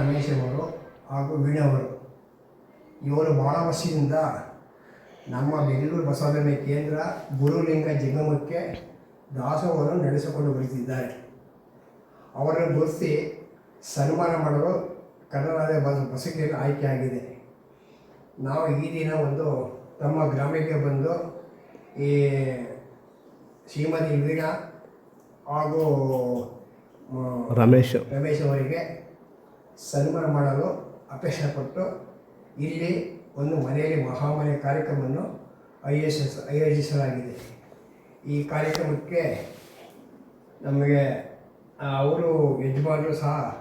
ರಮೇಶ್ ಅವರು ಹಾಗೂ ವೀಣವರು. ಇವರು ಭಾಳ ವರ್ಷದಿಂದ ನಮ್ಮ ಬೆಂಗಳೂರು ಬಸವಧರ್ಮ ಕೇಂದ್ರ ಗುರುಲಿಂಗ ಜಂಗಮಕ್ಕೆ ದಾಸೋಹವನ್ನು ನಡೆಸಿಕೊಂಡು ಬರುತ್ತಿದ್ದಾರೆ. ಅವರನ್ನು ಗುರುತಿಸಿ ಸನ್ಮಾನ ಮಾಡಲು ಕನ್ನಡ ಬಸ ಬಸಕೆಯಲ್ಲಿ ಆಯ್ಕೆಯಾಗಿದೆ. ನಾವು ಈ ದಿನ ಒಂದು ತಮ್ಮ ಗ್ರಾಮಕ್ಕೆ ಬಂದು ಈ ಶ್ರೀಮತಿ ವೀಣಾ ಹಾಗೂ ರಮೇಶ್. ರಮೇಶ್ ಅವರಿಗೆ ಸನ್ಮಾನ ಮಾಡಲು ಅಪೇಕ್ಷೆ ಪಟ್ಟು ಇಲ್ಲಿ ಒಂದು ಮನೆಯಲ್ಲಿ ಮಹಾಮನೆ ಕಾರ್ಯಕ್ರಮವನ್ನು ಆಯೋಜಿಸ ಆಯೋಜಿಸಲಾಗಿದೆ. ಈ ಕಾರ್ಯಕ್ರಮಕ್ಕೆ ನಮಗೆ ಅವರು ಯಜಮಾನರು ಸಹ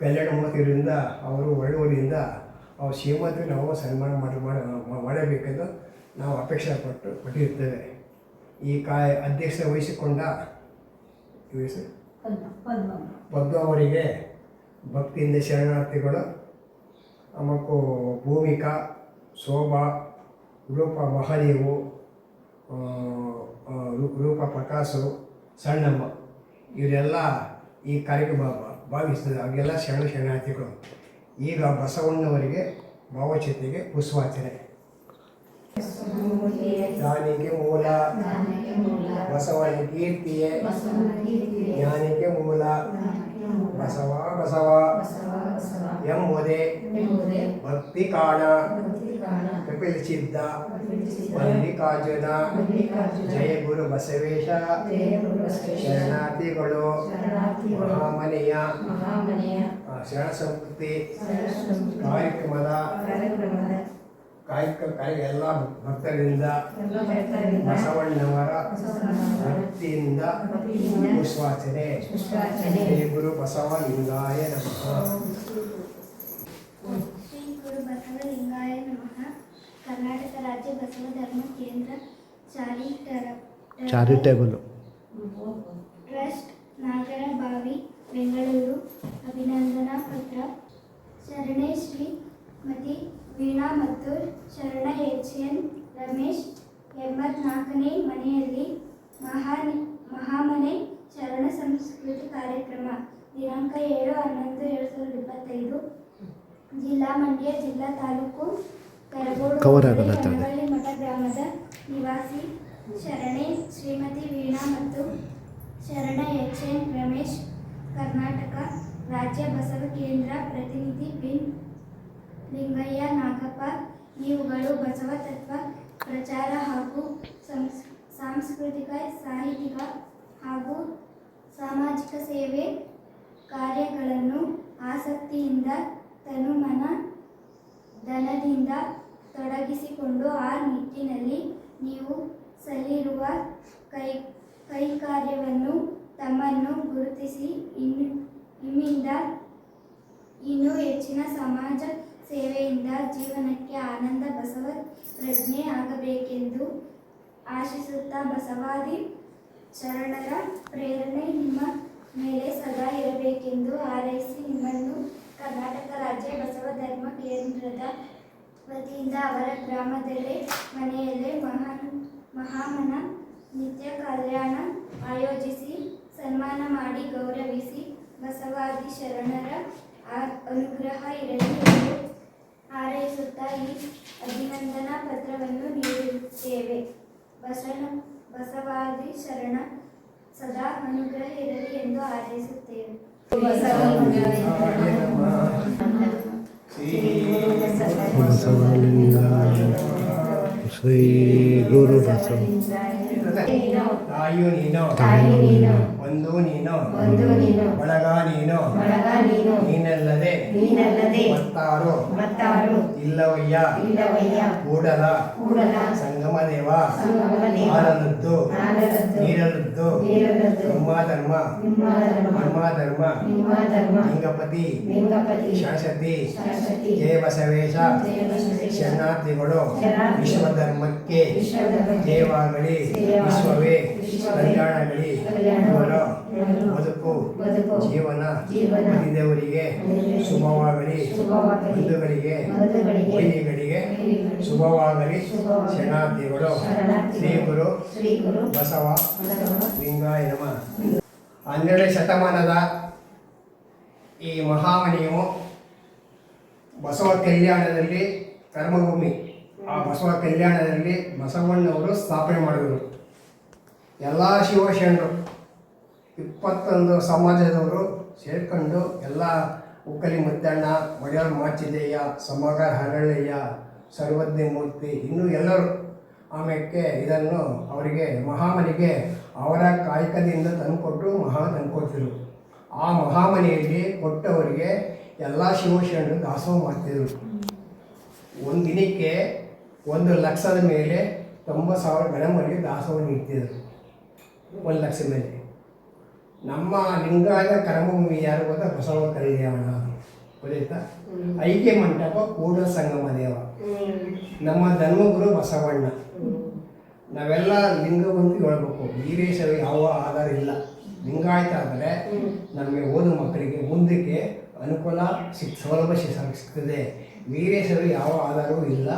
ಕಲ್ಯಾಣ ಮೂರ್ತಿಯವರಿಂದ ಅವರು ಒಳ್ಳೆಯವರಿಂದ ಅವ್ರ ಶ್ರೀಮಂತರು ನಾವು ಸನ್ಮಾನ ಮಾಡಿ ಮಾಡ- ಮಾಡಬೇಕೆಂದು ನಾವು ಅಪೇಕ್ಷೆ ಪಟ್ಟು ಪಟ್ಟಿರುತ್ತೇವೆ. ಈ ಕಾ ಅಧ್ಯಕ್ಷ ವಹಿಸಿಕೊಂಡ? ಪದ್ಮ ಅವರಿಗೆ ಭಕ್ತಿಯಿಂದ ಶರಣಾರ್ಥಿಗಳು ಮತ್ತು ಭೂಮಿಕಾ ಶೋಭಾ ರೂಪ ಮಹಾದೇವು ರೂಪ ಪ್ರಕಾಶು ಸಣ್ಣಮ್ಮ. ಇವರೆಲ್ಲ ಈ ಕಾರ್ಯಕ್ರಮ ಭಾವಿಸ್ತದೆ ಅವರಿಗೆಲ್ಲ ಶರಣ ಶರಣಾರ್ಥಿಗಳು. ಈಗ ಬಸವಣ್ಣವರಿಗೆ ಭಾವಚಿತೆಗೆ ಪುಷ್ಪಾರ್ಚನೆ. ಜ್ಞಾನಿಗೆ ಮೂಲ. ಬಸವನ ಕೀರ್ತಿಯೇ. ಜ್ಞಾನಿಗೆ ಮೂಲ. ಬಸವ ಬಸವ ಎಂಬುದೇ ಭಕ್ತಿ ಕಾಣ ಭಕ್ತಿ ಕಾಣ ಕಪಿಲ್ ಸಿದ್ಧ ಕಪಿಲಿಸಿದ ಮಲ್ಲಿಕಾರ್ಜುನ. ಜಯ ಗುರು ಬಸವೇಶ. ಶರಣಾರ್ಥಿಗಳು. ಮಹಾಮನೆಯ. ಶರಣ ಸಂಸ್ಕೃತಿ. ಕಾರ್ಯಕ್ರಮದ. ಕಾಯಕ ಕಾರ್ಯ ಎಲ್ಲ ಭಕ್ತರಿಂದ ಬಸವಣ್ಣವರ ಬಸವಣ್ಣನವರ ಭಕ್ತಿಯಿಂದ ವಿಶ್ವಾಸನೆ ಶ್ರೀ ಗುರು ಬಸವ ಲಿಂಗಾಯ ನಮಃ. ಶ್ರೀ ಗುರು ಬಸವಲಿಂಗಾಯ ನಮಃ. ಕರ್ನಾಟಕ ರಾಜ್ಯ ಬಸವ ಧರ್ಮ ಕೇಂದ್ರ ಚಾರಿಟರ ಚಾರಿಟೇಬಲ್. ಟ್ರಸ್ಟ್ ನಾಗರಬಾವಿ ಬೆಂಗಳೂರು. ಅಭಿನಂದನಾ ಪತ್ರ. ಶರಣೆ ಶ್ರೀ ಮತಿ ವೀಣಾ ಮತ್ತು ಶರಣ ಎಚ್ ಎನ್ ರಮೇಶ್ ಎಂಬತ್ನಾಲ್ಕನೇ ಮನೆಯಲ್ಲಿ ಮಹಾ ಮಹಾಮನೆ ಶರಣ ಸಂಸ್ಕೃತಿ ಕಾರ್ಯಕ್ರಮ ದಿನಾಂಕ ಏಳು ಹನ್ನೊಂದು ಎರಡು ಸಾವಿರದ ಇಪ್ಪತ್ತೈದು ಜಿಲ್ಲಾ ಮಂಡ್ಯ ಜಿಲ್ಲಾ ತಾಲೂಕು ಕರಗೋಡು. ಮಠ ಗ್ರಾಮದ ನಿವಾಸಿ ಶರಣೆ ಶ್ರೀಮತಿ ವೀಣಾ ಮತ್ತು ಶರಣ ಎಚ್ ಎನ್ ರಮೇಶ್ ಕರ್ನಾಟಕ ರಾಜ್ಯ ಬಸವ ಕೇಂದ್ರ ಪ್ರತಿನಿಧಿ ಬಿನ್ ಲಿಂಗಯ್ಯ, ನಾಗಪ್ಪ, ಇವುಗಳು ಬಸವ ತತ್ವ, ಪ್ರಚಾರ ಹಾಗೂ ಸಂಸ್, ಸಾಂಸ್ಕೃತಿಕ, ಸಾಹಿತ್ಯಿಕ ಹಾಗೂ ಸಾಮಾಜಿಕ ಸೇವೆ ಕಾರ್ಯಗಳನ್ನು ಆಸಕ್ತಿಯಿಂದ, ತನುಮನ ಧನದಿಂದ ತೊಡಗಿಸಿಕೊಂಡು ಆ ನಿಟ್ಟಿನಲ್ಲಿ ನೀವು ಸಲ್ಲಿರುವ ಕೈ, ಕೈಕಾರ್ಯವನ್ನು ತಮ್ಮನ್ನು ಗುರುತಿಸಿ ಇನ್ನು ಇಮ್ಮಿಂದ ಇನ್ನೂ ಹೆಚ್ಚಿನ ಸಮಾಜ ಸೇವೆಯಿಂದ ಜೀವನಕ್ಕೆ ಆನಂದ, ಬಸವ ಪ್ರಜ್ಞೆ ಆಗಬೇಕೆಂದು ಆಶಿಸುತ್ತಾ ಬಸವಾದಿ ಶರಣರ ಪ್ರೇರಣೆ ನಿಮ್ಮ ಮೇಲೆ ಸದಾ ಇರಬೇಕೆಂದು ಹಾರೈಸಿ ನಿಮ್ಮನ್ನು ಕರ್ನಾಟಕ ರಾಜ್ಯ ಬಸವ ಧರ್ಮ ಕೇಂದ್ರದ ವತಿಯಿಂದ ಅವರ ಗ್ರಾಮದಲ್ಲೇ, ಮನೆಯಲ್ಲೇ ಮಹಾನ್ ಮಹಾಮನ ನಿತ್ಯ ಕಲ್ಯಾಣ ಆಯೋಜಿಸಿ ಸನ್ಮಾನ ಮಾಡಿ ಗೌರವಿಸಿ ಬಸವಾದಿ ಶರಣರ ಅನುಗ್ರಹ ಇರಲಿ ಹಾರೈಸುತ್ತಾ ಈ ಅಭಿನಂದನಾ ಪತ್ರವನ್ನು ನೀಡುತ್ತೇವೆ. ಬಸವ ಬಸವಾದಿ ಶರಣ ಸದಾ ಅನುಗ್ರಹ ಇರಲಿ ಎಂದು ಹಾರೈಸುತ್ತೇವೆ. ಶ್ರೀ ಗುರು ಬಸವ. ತಾಯಿ ನೀನು. ಒಂದು ನೀನು. ಒಂದು ನೀನು. ಬಳಗ ನೀನು. ನೀನಲ್ಲದೆ. ನೀನಲ್ಲದೆ. ಮತ್ತಾರು. ಮತ್ತಾರು. ಇಲ್ಲವಯ್ಯ. ಇಲ್ಲವಯ್ಯ. ಕೂಡಲ. ಕೂಡಲ. ಸಂಗಮ ದೇವ ಸಂಗಮ ದೇವ ಆನಂದದ್ದು ಬ್ರಹ್ಮ ಧರ್ಮ ಧರ್ಮ ಬ್ರಹ್ಮ ಧರ್ಮ ಲಿಂಗಪತಿ. ಲಿಂಗಪತಿ. ಸರಸ್ವತಿ ಜಯ ಬಸವೇಶ ಶರಣಾರ್ಥಿಗಳು. ವಿಶ್ವ ವಿಶ್ವಧರ್ಮಕ್ಕೆ ವಿಶ್ವಧರ್ಮಕ್ಕೆ. ಜಯವಾಗಲಿ. ವಿಶ್ವವೇ. ಕಲ್ಯಾಣಗಳಿ ಬದುಕು. ಜೀವನ. ಮದಿದೇವರಿಗೆ ಶುಭವಾಗಲಿ. ಬಂಧುಗಳಿಗೆ ವೈದಿಗಳಿಗೆ ಶುಭವಾಗಲಿ. ಶರಣಾರ್ಥಿಗಳು. ಶ್ರೀ ಗುರು ಬಸವ. ಬಸವ. ಲಿಂಗಾಯ ನಮಃ. ಹನ್ನೆರಡನೇ ಶತಮಾನದ ಈ ಮಹಾಮನಿಯು ಬಸವ ಕಲ್ಯಾಣದಲ್ಲಿ ಕರ್ಮಭೂಮಿ. ಆ ಬಸವ ಕಲ್ಯಾಣದಲ್ಲಿ ಬಸವಣ್ಣವರು ಸ್ಥಾಪನೆ ಮಾಡಿದರು. ಎಲ್ಲ ಶಿವಶರಣರು ಇಪ್ಪತ್ತೊಂದು ಸಮಾಜದವರು ಸೇರ್ಕೊಂಡು ಎಲ್ಲ ಉಕ್ಕಲಿ ಮುದ್ದಣ್ಣ, ಮಡಿಯಾಳ್ ಮಾಚಿದೇಯ ಸಮಗ ಹರಳಯ್ಯ ಸರ್ವಜ್ಞ ಮೂರ್ತಿ, ಇನ್ನೂ ಎಲ್ಲರೂ ಆಮೇಲೆ ಇದನ್ನು ಅವರಿಗೆ ಮಹಾಮನಿಗೆ ಅವರ ಕಾಯಕದಿಂದ ತಂದುಕೊಟ್ಟು ಮಹಾ ತಂದುಕೊಡ್ತಿದ್ರು ಆ ಮಹಾಮನೆಯಲ್ಲಿ ಕೊಟ್ಟವರಿಗೆ ಎಲ್ಲ ಶಿವಶರಣರು ದಾಸೋಹ ಮಾಡ್ತಿದ್ರು. ಒಂದು ದಿನಕ್ಕೆ ಒಂದು ಲಕ್ಷದ ಮೇಲೆ ತೊಂಬತ್ತು ಸಾವಿರ ಗಣಮರಿಗೆ ದಾಸೋಹ ನೀಡ್ತಿದ್ರು. ಒಂದು ಲಕ್ಷ ಮೇಲೆ. ನಮ್ಮ ಲಿಂಗಾಯತ ಕರ್ಮಭೂಮಿ ಯಾರು ಗೊತ್ತಾ? ಬಸವ ಕಲ್ಯಾಣ ಗೊತ್ತಾಯ್ತಾ? ಐಕ್ಯ ಮಂಟಪ ಕೂಡ ಸಂಗಮ ದೇವ. ನಮ್ಮ ಧರ್ಮಗುರು ಬಸವಣ್ಣ. ನಾವೆಲ್ಲ ಲಿಂಗವಂತಿ ಹೇಳ್ಬೇಕು. ವೀರೇಶ ಯಾವ ಆಧಾರ ಇಲ್ಲ. ಲಿಂಗಾಯತ ಆದರೆ ನಮಗೆ ಓದು ಮಕ್ಕಳಿಗೆ ಮುಂದಕ್ಕೆ ಅನುಕೂಲ ಸಿಕ್ ಸೌಲಭ್ಯ ಸಿಗ್ತದೆ. ವೀರೇಶರು ಯಾವ ಆಧಾರವೂ ಇಲ್ಲ.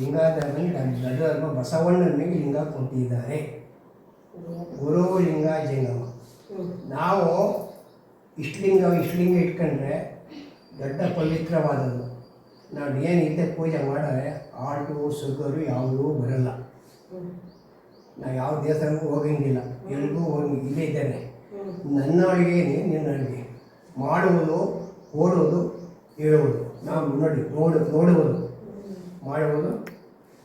ಲಿಂಗಾಯತದಲ್ಲಿ ನಮ್ಮ ಧರ್ಮ ಬಸವಣ್ಣನಿಗೆ ಲಿಂಗ ಕೊಟ್ಟಿದ್ದಾರೆ. ಗುರು ಲಿಂಗ ಜಂಗಮ. ನಾವು ಇಷ್ಟಲಿಂಗ ಇಷ್ಟಲಿಂಗ ಇಟ್ಕೊಂಡ್ರೆ ದೊಡ್ಡ ಪವಿತ್ರವಾದದ್ದು. ನಾವು ಇದ್ದೆ ಪೂಜೆ ಮಾಡಿದ್ರೆ ಆಟು ಸುಗರು ಯಾವುದೂ ಬರಲ್ಲ. ನಾ ಯಾವ ದೇವಸ್ಥಾನಕ್ಕೂ ಹೋಗಂಗಿಲ್ಲ. ಎಲ್ಗೂ ಹೋಗಿ ಇಲ್ಲೇ ಇದ್ದೇನೆ. ನನ್ನ ಅಡುಗೆ ನಿನ್ನ ಅಡುಗೆ ಮಾಡುವುದು, ಓಡುವುದು, ಹೇಳುವುದು. ನಾವು ನೋಡಿ, ನೋಡು, ನೋಡುವುದು. ಮಾಡುವುದು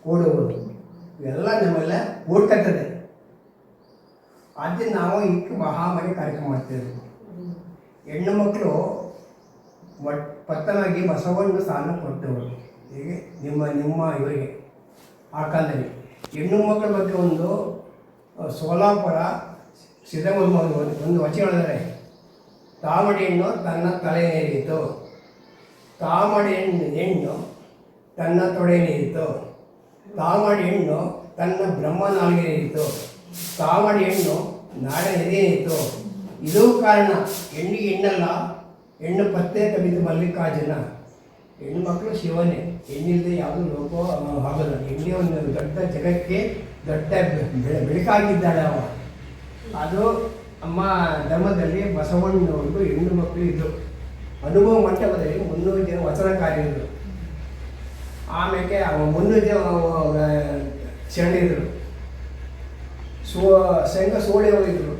ಕೂಡುವುದು ಇವೆಲ್ಲ ನಮ್ಮೆಲ್ಲ ಓಡ್ಕತ್ತದೆ ಆದ್ದರಿಂದ ನಾವು ಇಟ್ಟು ಮಹಾಮಾರಿ ಕಾರ್ಯಕ್ರಮ ಮಾಡ್ತಿದ್ವಿ ಹೆಣ್ಣು ಮಕ್ಕಳು ಒಟ್ ಪತ್ತನಾಗಿ ಬಸವಣ್ಣ ಸ್ಥಾನ ಕೊಟ್ಟವರು. ಹೀಗೆ? ನಿಮ್ಮ ನಿಮ್ಮ ಇವರಿಗೆ, ಆ ಕಾಲದಲ್ಲಿ. ಹೆಣ್ಣು ಮಕ್ಕಳ ಬಗ್ಗೆ ಒಂದು ಸೋಲಾಪುರ ಸಿದ್ದಮೂರ್ಮ ಒಂದು ವಚಿ ವಚನ ಹೇಳಿದರೆ ತಾಮಡಿ ಹೆಣ್ಣು ತನ್ನ ತಲೆ ನೀರಿತು ತಾಮಡಿ ಹೆಣ್ಣು ಹೆಣ್ಣು ತನ್ನ ತೊಡೆ ನೀರಿತು ತಾಮಡಿ ಹೆಣ್ಣು ತನ್ನ ಬ್ರಹ್ಮ ನಾಲ್ಗೆ ನೀರಿತು ತಾಮಡಿ ಹೆಣ್ಣು ನಾಡ ಇತ್ತು ಇದು ಕಾರಣ, ಹೆಣ್ಣು ಹೆಣ್ಣಲ್ಲ, ಹೆಣ್ಣು ಪತ್ತೆ ಕವಿತು ಮಲ್ಲಿಕಾರ್ಜುನ. ಹೆಣ್ಣು ಮಕ್ಕಳು ಶಿವನೇ ಹೆಣ್ಣಿಲ್ಲದೆ ಯಾವುದೂ ಲೋಕೋ ಆಗೋಲ್ಲ. ಹೆಣ್ಣೆ ಒಂದು ದೊಡ್ಡ ಜಗಕ್ಕೆ ದೊಡ್ಡ ಬೆಳೆ- ಬೆಳಕಾಗಿದ್ದಾಳೆ ಅವ. ಅದು ಅಮ್ಮ ಧರ್ಮದಲ್ಲಿ ಬಸವಣ್ಣನವ್ರಿಗೂ ಹೆಣ್ಣು ಮಕ್ಕಳು ಇದ್ದರು ಅನುಭವ ಮಂಟಪದಲ್ಲಿ ಮುನ್ನೂರು ಜನ ವಚನಕಾರಿದ್ರು ಆಮೇಲೆ ಮುನ್ನೂರು ಜನ ಶರಣಿದ್ರು ಸೋ, ಸಂಘ ಸೋಳೆ ಹೋಗಿದ್ರು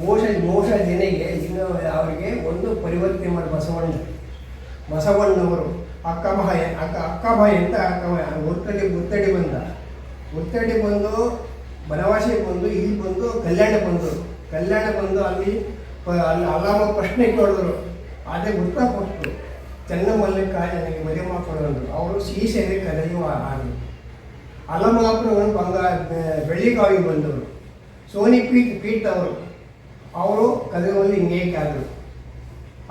ಮೋಸ ಮೋಸ ಜನೆಗೆ ಇನ್ನು ಅವರಿಗೆ ಒಂದು ಪರಿವರ್ತನೆ ಮಾಡಿ ಬಸವಣ್ಣ. ಬಸವಣ್ಣವರು ಅಕ್ಕಮಹಾಯ ಅಕ್ಕ ಅಕ್ಕಮಹಾಯ ಅಂತ ಅಕ್ಕಮಹಾಯ ಒತ್ತಡಿ ಒತ್ತಡಿ ಬಂದ. ಒತ್ತಡಿ ಬಂದು ಬನವಾಸಿ ಬಂದು, ಇಲ್ಲಿ ಬಂದು, ಕಲ್ಯಾಣ ಬಂದರು. ಕಲ್ಯಾಣ ಬಂದು ಅಲ್ಲಿ ಅಲ್ಲಿ ಅಲ್ಲಾಮ ಪ್ರಶ್ನೆ ಕೇಳಿದ್ರು. ಅದೇ ಉತ್ತರ ಕೊಟ್ಟರು. ಚೆನ್ನಮಲ್ಲಿಕಾರ್ಜುನಿಗೆ ಮದುವೆ ಮಾಡಿಕೊಂಡು ಅವರು ಸೀಸೆಗೆ ಕರೆಯುವ ಆದರು ಅಲ್ಲಮಾಪುರಗಳು ಬಂಗಾರ ಬೆಳ್ಳಿಕಾವಿ ಬಂದವರು ಸೋನಿ ಪೀಟ್ ಪೀಟ್ ಅವರು ಅವರು ಕದಗಲ್ಲಿ ಹಿಂಗೇಕೆ ಆದರು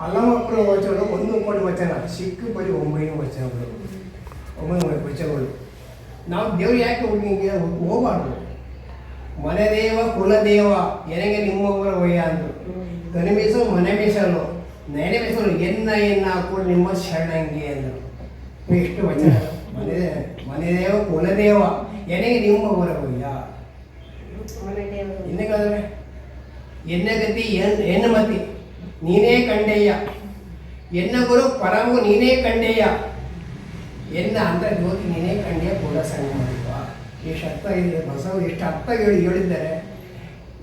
ಅಲ್ಲಮಾಪುರ ವಚನಗಳು ಒಂದು ಕೋಟಿ ವಚನ ಸಿಕ್ಕ ಬರೀ ಒಂಬೈನೂರು ವಚನಗಳು ಒಂಬೈನೂರು ವಚನಗಳು ನಾವು ದೇವ್ರು ಯಾಕೆ ಹುಡುಗಿಗೆ ಹೋಗಬಾರ್ದು ಮನೆದೇವ ಕುಲದೇವ ಎನಗೆ ನಿಮ್ಮವರ ವಯ್ಯ ಅಂದರು ಕನಿ ಮೀಸಲು ಮನೆ ಮೀಸಲು ನೆನೆ ಮೀಸಲು ಎನ್ನ ಎನ್ನ ಹಾಕೊಂಡು ನಿಮ್ಮ ಶರಣಂಗಿ ಅಂದರು ಎಷ್ಟು ವಚನ ಮನೆ ಮನೆದೇವ ಕುಲದೇವ ಎನೆಗೆ ನಿಮ್ಮವರ ವಯ್ಯ ಇನ್ನೇಗಾದ್ರೆ ಎನ್ನ ಗತಿ ಎನ್ನ ಮತಿ? ನೀನೇ ಕಂಡೆಯ್ಯ. ಎನ್ನ ಗುರು ಪರಮು ನೀನೇ ಕಂಡೆಯ್ಯ. ಎನ್ನ ಅಂದ್ರೆ ಜ್ಯೋತಿ ನೀನೇ ಕಂಡೆಯ ಕೂಡ ಸಂಗ ಮಾಡಿರುವ ಎಷ್ಟು ಅರ್ಥ ಇದೆ ಬಸವ ಎಷ್ಟು ಅರ್ಥ ಹೇಳಿ ಹೇಳಿದ್ದಾರೆ.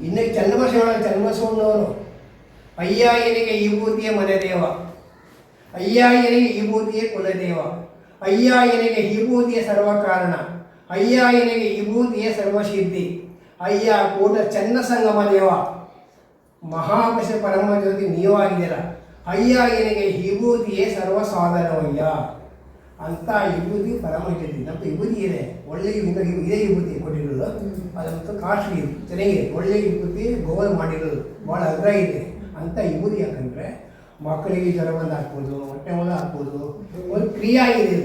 ಇನ್ನು ಚನ್ನಬಸವಣ್ಣ ಚನ್ನಬಸವಣ್ಣವರು ಅಯ್ಯ ಎನಿಗೆ ಈ ಭೂತಿಯ ಮನೆದೇವ. ಅಯ್ಯ ಎನಿಗೆ ಈ ಬೂದಿಯ ಕುಲದೇವ. ಅಯ್ಯ ಎನೆಗೆ ಸರ್ವ ಕಾರಣ ಅಯ್ಯ ಎನೆಗೆ ಈ ಬೂದಿಯ ಸರ್ವಸಿದ್ಧಿ ಅಯ್ಯ ಕೂಟ ಚನ್ನ ಸಂಗಮ ದೇವ. ಮಹಾಪಶ ಪರಮ ಜ್ಯೋತಿ ನೀವಾಗಿದ್ದೀರ ಅಯ್ಯ ಎನೆಗೆ ವಿಭೂತಿಯೇ ಸರ್ವ ಸಾಧನವಯ್ಯ ಅಂತ ವಿಭೂತಿ ಪರಮ ಜ್ಯೋತಿ ನಮ್ಮ ವಿಭೂತಿ ಇದೆ ಒಳ್ಳೆ ಈಗ ಇದೇ ವಿಭೂತಿ ಕೊಟ್ಟಿರೋದು. ಅದಂತೂ ಕಾಸ್ಟ್ಲಿ ಚೆನ್ನಾಗಿದೆ ಒಳ್ಳೆ ವಿಭೂತಿ ಗೋವಲ್ ಮಾಡಿರೋದು ಭಾಳ ಅಗ್ರ ಇದೆ. ಅಂತ ವಿಭೂತಿ ಯಾಕಂದರೆ ಮಕ್ಕಳಿಗೆ ಜ್ವರ ಬಂದು ಹಾಕ್ಬೋದು ಹೊಟ್ಟೆ ಹೊಲ ಹಾಕ್ಬೋದು ಒಂದು ಕ್ರಿಯೆ ಇದೆ.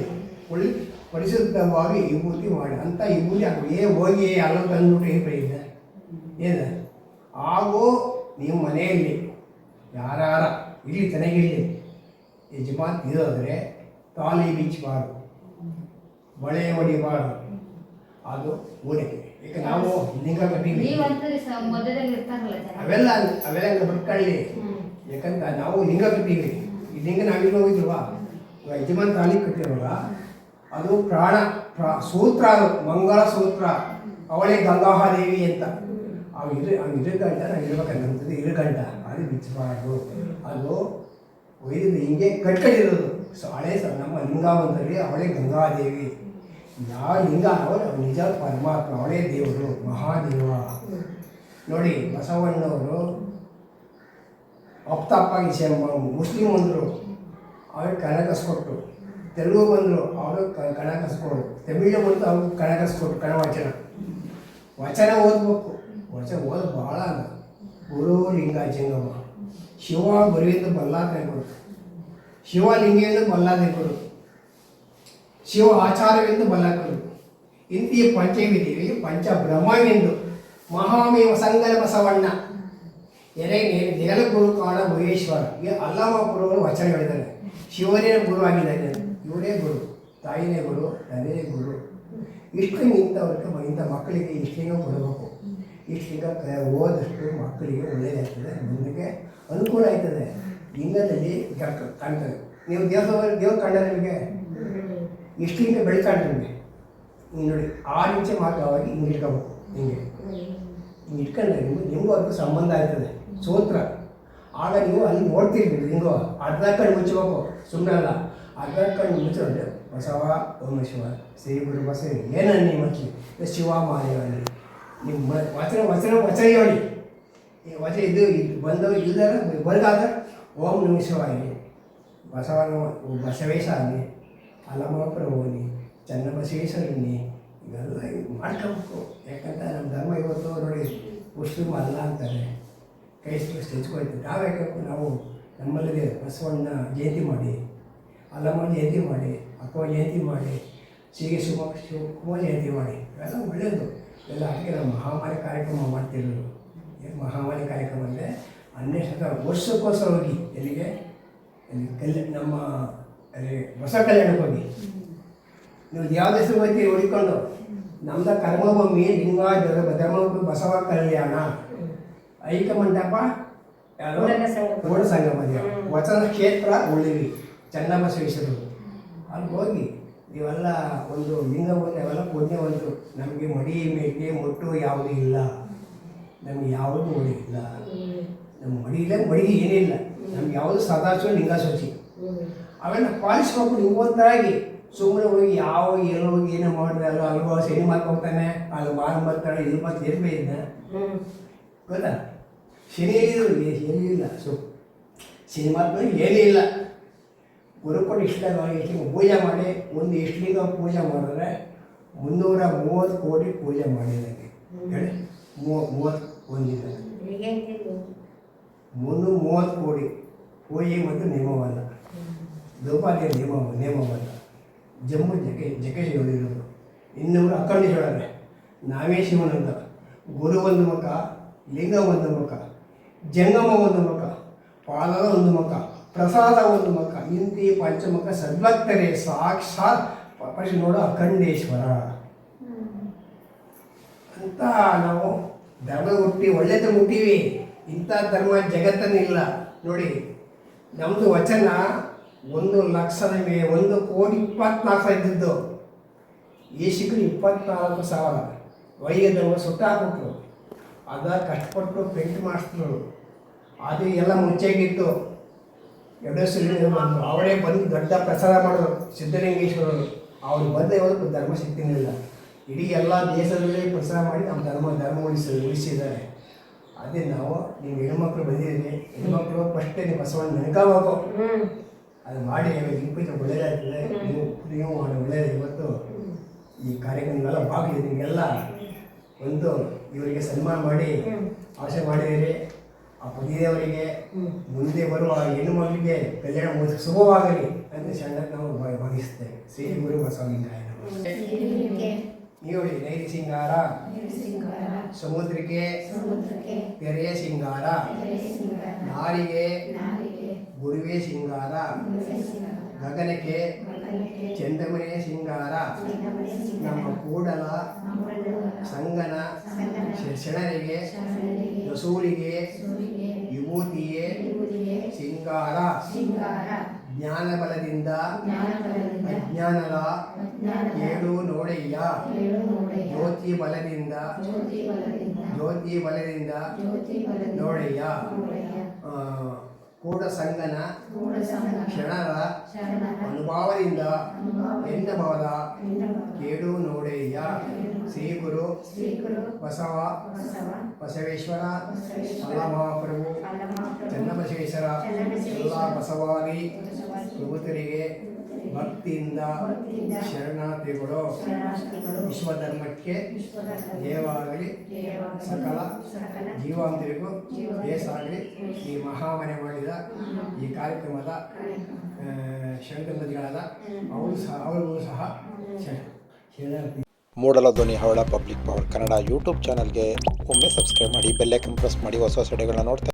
ಒಳ್ಳೆ ಪರಿಶುದ್ಧವಾಗಿ ವಿಭೂತಿ ಮಾಡಿ ಅಂತ ವಿಭೂತಿ ಹಾಕ್ಬೋದು ಏ ಹೋಗಿ ಅಲ್ಲ ತಂದ್ಬಿಟ್ಟು ಏನು ಪ್ರಯೋಜನ ಏನು? ಹಾಗೂ ನೀವು ಮನೆಯಲ್ಲಿ ಯಾರಾರ ಇಲ್ಲಿ ಚೆನ್ನಾಗಿರಲಿ ಯಜಮಾನ್ ಇರೋದ್ರೆ ತಾಲಿ ಬಿಚ್ಚಬಾರ್ದು ಬಳೆ ಹೊಡಿಬಾರ್ದು ಅದು ಹೂಡಿಕೆ ಈಗ ನಾವು ಲಿಂಗ ಕಟ್ಟಿ ಅವೆಲ್ಲ ಅವೆಲ್ಲ ಹ್ಮ್. ಯಾಕಂದ್ರೆ ನಾವು ಲಿಂಗ ಕಟ್ಟೀವಿ ಈ ಲಿಂಗ ನಾವಿಲ್ಲ ಹೋಗಿದ್ವಾ ಯಜಮಾನ್ ತಾಲಿ ಕಟ್ಟಿರೋಲ್ಲ, ಅದು ಪ್ರಾಣ, ಪ್ರಾ, ಸೂತ್ರ ಅದು, ಮಂಗಳ ಸೂತ್ರ. ಅವಳೇ ಗಂಗಾಹಾದೇವಿ ಅಂತ. ಅವ್ನು ಇರು ನಾನು ಇರುಗಂಟ ನಾವು ಇರ್ಬೇಕಂತಂದ್ರೆ ಇರುಗಂಟ ಅದು ಬಿಚ್ಚಬಾರ್ದು ಅದು ಒಯ್ದು ಹಿಂಗೆ ಕಟ್ಕೊಂಡಿರೋದು. ಸೊ ಹಳೆ ಸ, ನಮ್ಮ ಲಿಂಗಾವಂತಲ್ಲಿ ಅವಳೇ ಗಂಗಾದೇವಿ. ಯಾವ ಲಿಂಗ, ಅವಳು ನಿಜ ಪರಮಾತ್ಮ, ಅವಳೇ ದೇವರು, ಮಹಾದೇವ. ನೋಡಿ, ಬಸವಣ್ಣವರು ಅಪ್ತಪ್ಪಾಗಿ ಸೇವೆ ಮುಸ್ಲಿಂ ಬಂದರು, ಅವ್ರಿಗೆ ಕಣ ಕಸ್ಕೊಟ್ಟು ತೆಲುಗು ಬಂದರು, ಅವರು ಕಣ ಕಸ್ಕೊಡು ತಮಿಳು ಬಂತು ಅವ್ರಿಗೆ ಕಣ ಕಸ್ಕೊಟ್ಟು ಕಣ ವಚನ. ವಚನ ಓದ್ಬೇಕು. ವಚನ ಓದ್ ಭಾಳ ಅಲ್ಲ ಗುರು ಲಿಂಗ ಜಂಗಮ ಶಿವ ಗುರುವಿಂದ ಬಲ್ಲಾದ ಕೊಡು ಶಿವಲಿಂಗದಿಂದ ಬಲ್ಲಾದ ಕೊಡು ಶಿವ ಆಚಾರವೆಂದು ಬಲ್ಲಕರು ಇಂತಿ ಪಂಚ ಬ್ರಹ್ಮವೆಂದು ಮಹಾಮೇವ ಸಂಗಲ ಬಸವಣ್ಣ ಎರೆ ನೆಲ ಗುರು ಕಾಣ ಮಹೇಶ್ವರ. ಈ ಅಲ್ಲಮಾಪುರವರು ವಚನ ಹೇಳಿದ್ದಾರೆ ಶಿವನೇ ಗುರು ಆಗಿದ್ದಾನೆ ಇವರೇ ಗುರು, ತಾಯಿನೇ ಗುರು ತಂದೆಯೇ ಗುರು. ಇಷ್ಟು ನಿಂತವ್ರಿಗೆ ಇಂಥ ಮಕ್ಕಳಿಗೆ ಇಷ್ಟಿಂಗ ಕೊಡಬೇಕು. ಇಷ್ಟಿಂಗ ಓದಷ್ಟು ಮಕ್ಕಳಿಗೆ ಒಳ್ಳೆಯದಾಗ್ತದೆ. ಮುಂದಕ್ಕೆ ಅನುಕೂಲ ಆಯ್ತದೆ ಲಿಂಗದಲ್ಲಿ ಕಾಣ್ತದೆ ನೀವು ದೇವಸಭೆಯಲ್ಲಿ ದೇವ್ರು ಕಂಡ್ರೆ ನಿಮಗೆ? ಇಷ್ಟಿಂಗ ಬೆಳಿತಾಂಡ್ರಿ ನಿಮಗೆ. ನೀವು ನೋಡಿ ಆರು ಇಂಚೆ ಮಾತ್ರವಾಗಿ ಹಿಂಗೆ ಇಟ್ಕೋಬೇಕು. ಹಿಂಗೆ. ಹಿಂಗೆ ಇಟ್ಕೊಂಡ್ರೆ ನಿಮ್ಗೆ ನಿಮಗೂ ಸಂಬಂಧ ಆಯ್ತದೆ ಸೂತ್ರ. ಆಗ ನೀವು ಅಲ್ಲಿ ನೋಡ್ತಿರ್ಬೇಕು ಹಿಂಗೋ, ಅರ್ಧ ಕಣ್ಣು ಮುಚ್ಚಬೇಕು ಸುಮ್ಮನೆ ಅಲ್ಲ. ಅರ್ಧ ಕಣ್ಣು ಮುಚ್ಚಿದ್ರೆ ಬಸವ, ಓಂ ಶಿವ ಶ್ರೀ ಗುರು ಬಸವ, ಏನನ್ನಿ ಮಚ್ಚಿ ಶಿವ ಮಾದೇವನಿ ನಿಮ್ಮ ವಚನ ವಚನ ವಚನ ಈ ವಚನ ಇದು ಬಂದವರು ಇಲ್ದಾರ, ಬರಗಾದ, ಓಂ ನಮ ಶಿವಾಯ ಬಸವನ ಬಸವೇಶ ಆಗಲಿ ಅಲ್ಲಮಪ್ರಭುವನಿ ಚನ್ನಬಸವೇಶ್ವರನಿ ಇವೆಲ್ಲ ಇದು ಮಾಡ್ಕೋಬೇಕು. ಯಾಕಂದ್ರೆ ನಮ್ಮ ಧರ್ಮ ಇವತ್ತು ನೋಡಿ ಮುಸ್ಲಿಮ್ ಅಲ್ಲ ಅಂತಾರೆ. ಕೈ ಹೆಚ್ಕೊಳ್ತೀವಿ ನಾವು ಯಾಕೆ ನಾವು ನಮ್ಮಲ್ಲಿಗೆ ಬಸವಣ್ಣ ಜಯಂತಿ ಮಾಡಿ ಅಲ್ಲಮ್ಮ ಜಯಂತಿ ಮಾಡಿ ಅಕ್ಕ ಜಯಂತಿ ಮಾಡಿ ಶ್ರೀಗೆ ಶಿವ ಶಿವಕುಮಾರ್ ಜಯಂತಿ ಮಾಡಿ ಇವೆಲ್ಲ ಒಳ್ಳೆಯದು ಎಲ್ಲ ಅದಕ್ಕೆ ನಾವು ಮಹಾಮಾರಿ ಕಾರ್ಯಕ್ರಮ ಮಾಡ್ತಿರೋದು ಏನು ಮಹಾಮಾರಿ ಕಾರ್ಯಕ್ರಮ ಅಂದರೆ ಹನ್ನೆರಡು ಶತ ವರ್ಷಕ್ಕೋಸ್ಕರ ಹೋಗಿ ಎಲ್ಲಿಗೆ? ಕಲ್ಯ ನಮ್ಮ ಅಲ್ಲಿ ಹೊಸ ಕಲ್ಯಾಣಕ್ಕೆ ಹೋಗಿ. ನೀವು ಯಾವ ಹೆಸರು ಹೋಗ್ತೀರಿ ನಮ್ಮದ ನಮ್ದ ಕರ್ಮಭೂಮಿ ಲಿಂಗ ಧರ್ಮ ಬಸವ ಕಲ್ಯಾಣ. ಐಕ ಮಂಟಪ ಯಾರು? ಸಂಗಮ ವಚನ ಕ್ಷೇತ್ರ ಉಳಿವಿ ಚನ್ನಬಸವೇಶ್ವರರು ಅಲ್ಲಿ ಹೋಗಿ ಇವೆಲ್ಲ ಒಂದು ಲಿಂಗ ಒಂದು ಅವೆಲ್ಲ ಒಂದು ನಮಗೆ ಮಡಿ ಮೇಕೆ ಮುಟ್ಟು ಯಾವುದೂ ಇಲ್ಲ. ನಮ್ಗೆ ಯಾವುದೂ ಮಡಿ ಇಲ್ಲ. ನಮ್ಮ ಮಡಿ ಇಲ್ಲ ಮಡಿ ಏನಿಲ್ಲ ನಮ್ಗೆ ಯಾವುದು ಸದಾಚು ಲಿಂಗ ಶೋಚಿ ಅವೆಲ್ಲ ಪಾಲಿಸ್ಬೇಕು ನಿಮ್ಮಂತರಾಗಿ ಸುಮ್ಮನೆ ಹೋಗಿ ಯಾವ ಎಲ್ಲೋ ಹೋಗಿ ಏನೋ ಮಾಡಿದ್ರೆ ಅಲ್ಲೋ ಅಲ್ಗೋ ಸಿನಿಮಾಕ್ಕೆ ಹೋಗ್ತಾನೆ ಅಲ್ಲಿ ವಾರ ಬರ್ತಾಳೆ ಇದು ಮತ್ತೆ ಇದ್ದ ಗೊತ್ತಾ? ಶನಿ ಇದ್ರು ಏನೂ ಇಲ್ಲ ಸೊ ಸಿನಿಮಾದ ಏನೂ ಇಲ್ಲ. ಗುರುಕೊಂಡು ಇಷ್ಟಲಿಂಗ ಇಷ್ಟಲಿಂಗ ಪೂಜೆ ಮಾಡಿ ಒಂದು ಇಷ್ಟಲಿಂಗ ಪೂಜೆ ಮಾಡಿದ್ರೆ ಮುನ್ನೂರ ಮೂವತ್ತು ಕೋಟಿ ಪೂಜೆ ಮಾಡಿದಂಗೆ ಹೇಳಿ ಮೂವ ಮೂವತ್ತು ಒಂದಿದೆ ಮುನ್ನೂರ ಮೂವತ್ತು ಕೋಟಿ. ಪೂಜೆ ಮತ್ತು ನಿಯಮವಲ್ಲ ದ್ರೌಪದಿಯ ನಿಯಮ ನಿಯಮವಲ್ಲ ಜಮ್ಮು ಜಕೆ ಜಕೆ ಹೇಳಿರೋದು ಇನ್ನೂರು ಅಕ್ಕಂಡಿ ಹೇಳೋರೆ. ನಾವೇ ಶಿವನಂದ ಗುರು ಒಂದು ಮುಖ ಲಿಂಗ ಒಂದು ಮುಖ ಜಂಗಮ ಒಂದು ಮುಖ ಪಾದ ಒಂದು ಮುಖ ಪ್ರಸಾದ ಒಂದು ಮುಖ ಇಂತಿ ಪಂಚಮುಖ ಸದ್ಭಕ್ತರೇ ಸಾಕ್ಷಾತ್ ಪಶು ನೋಡು ಅಖಂಡೇಶ್ವರ. ಅಂತ ನಾವು ಧರ್ಮ ಹುಟ್ಟಿ, ಒಳ್ಳೆದು ಹುಟ್ಟಿವಿ. ಇಂಥ ಧರ್ಮ ಜಗತ್ತನ್ನಿಲ್ಲ ನೋಡಿ ನಮ್ಮದು ವಚನ ಒಂದು ಲಕ್ಷದ ಮೇ, ಒಂದು ಕೋಟಿ ಇಪ್ಪತ್ನಾಲ್ಕು ಸಾವಿರ ಇದ್ದಿದ್ದು ಸಿಕ್ಕರು ಇಪ್ಪತ್ನಾಲ್ಕು ಸಾವಿರ. ವೈದ್ಯರು ಸುಟ್ಟಾಕ್ಬಿಟ್ರು. ಅದ ಕಷ್ಟಪಟ್ಟು ಪ್ರಿಂಟ್ ಮಾಡಿಸಿದ್ರು ಅದು ಎಲ್ಲ ಮುಂಚೆಗಿತ್ತು ಎರಡೋ ಸಿಲಿಂಡರ್ ಬಂದರು. ಅವಳೇ ಬಂದು ದೊಡ್ಡ ಪ್ರಸಾರ ಮಾಡೋರು ಸಿದ್ದಲಿಂಗೇಶ್ವರರು ಅವ್ರು ಬಂದ ಇವತ್ತು ಧರ್ಮ ಸಿಗ್ತಿರಲಿಲ್ಲ ಇಡೀ ಎಲ್ಲ ದೇಶದಲ್ಲೇ ಪ್ರಸಾರ ಮಾಡಿ ನಮ್ಮ ಧರ್ಮ ಧರ್ಮ ಉಳಿಸಿ ಉಳಿಸಿದ್ದಾರೆ. ಅದೇ ನಾವು ನೀವು ಹೆಣ್ಮಕ್ಳು ಬಂದಿದ್ದೀರಿ ಹೆಣ್ಮಕ್ಳು ಫಸ್ಟೇ ನೀವು ಬಸವಣ್ಣ ನೆನಕಬೇಕು. ಅದು ಮಾಡಿ ಲಿಂಪಿತ ಒಳ್ಳೇದಾಗ್ತದೆ. ನೀವು ನೀವು ಮಾಡಿ ಒಳ್ಳೇದು ಇವತ್ತು. ಈ ಕಾರ್ಯಗಳನ್ನೆಲ್ಲ ಭಾಗ ಇದೆ ನಿಮಗೆಲ್ಲ ಒಂದು ಇವರಿಗೆ ಸನ್ಮಾನ ಮಾಡಿ ಆಶೆ ಮಾಡಿದ್ದೀರಿ ಆ ಪತಿದೇವರಿಗೆ ಮುಂದೆ ಬರುವ ಹೆಣ್ಣು ಮಕ್ಕಳಿಗೆ ಕಲ್ಯಾಣ ಮುಗಿಸಿ ಶುಭವಾಗಲಿ ಅಂತ ಸಣ್ಣ ನಾವು ಭಾ- ಭಾವಿಸ್ತೇವೆ ಶ್ರೀ ಗುರು ಬಸವಲಿಂಗಾಯ ನೀವು ನೈರಿ ಸಿಂಗಾರ ಸಮುದ್ರಕ್ಕೆ ತೆರೆಯ ಸಿಂಗಾರ ನಾರಿಗೆ ಗುರುವೇ ಸಿಂಗಾರ ಗಗನಕ್ಕೆ ಚಂದಮನೆ ಸಿಂಗಾರ ನಮ್ಮ ಕೂಡಲ ಸಂಗನ ಶಿಕ್ಷಣರಿಗೆ ರಸೂಲಿಗೆ ವಿಭೂತಿಯೇ ಸಿಂಗಾರ ಜ್ಞಾನ ಬಲದಿಂದ ಅಜ್ಞಾನದ ಏಳು ನೋಡಯ್ಯ ಜ್ಯೋತಿ ಬಲದಿಂದ ಜ್ಯೋತಿ ಬಲದಿಂದ ನೋಡಯ್ಯ. ಆ, ಕೂಡ ಸಂಗನ ಕ್ಷಣರ ಅನುಭಾವದಿಂದ ಎನ್ನಬಹುದ ಕೇಡು ನೋಡೆಯ ಶ್ರೀ ಗುರು ಬಸವ ಬಸವೇಶ್ವರ ಅಲ್ಲಮಹಾಪ್ರಭು ಚನ್ನಬಸವೇಶ್ವರ ಎಲ್ಲ ಬಸವಾದಿ ಪ್ರಭುತರಿಗೆ ಭಕ್ತಿಯಿಂದ ಶರಣಾರ್ಥಿಗಳು ವಿಶ್ವಧರ್ಮಕ್ಕೆ ದೇವಾಗಲಿ ಸಕಲ ಜೀವಾಂತರಿಗೂ ಆಗಲಿ ಈ ಮಹಾಮನೆ ಮಾಡಿದ ಈ ಕಾರ್ಯಕ್ರಮದ ಶರಣಾರ್ಥಿಗಳಾದ ಅವರು ಸಹ ಅವರಿಗೂ ಸಹ ಶರಣ ಶರಣಾರ್ಥಿ. ಮೂಡಲ ಧ್ವನಿ ಹವಳ ಪಬ್ಲಿಕ್ ಪವರ್ ಕನ್ನಡ ಯೂಟ್ಯೂಬ್ ಚಾನಲ್ಗೆ ಒಮ್ಮೆ ಸಬ್ಸ್ಕ್ರೈಬ್ ಮಾಡಿ ಬೆಲ್ಲೈಕನ್ ಪ್ರೆಸ್ ಮಾಡಿ ಹೊಸ ಹೊಸ ವಿಡಿಯೋಗಳನ್ನ ನೋಡ್ತಾ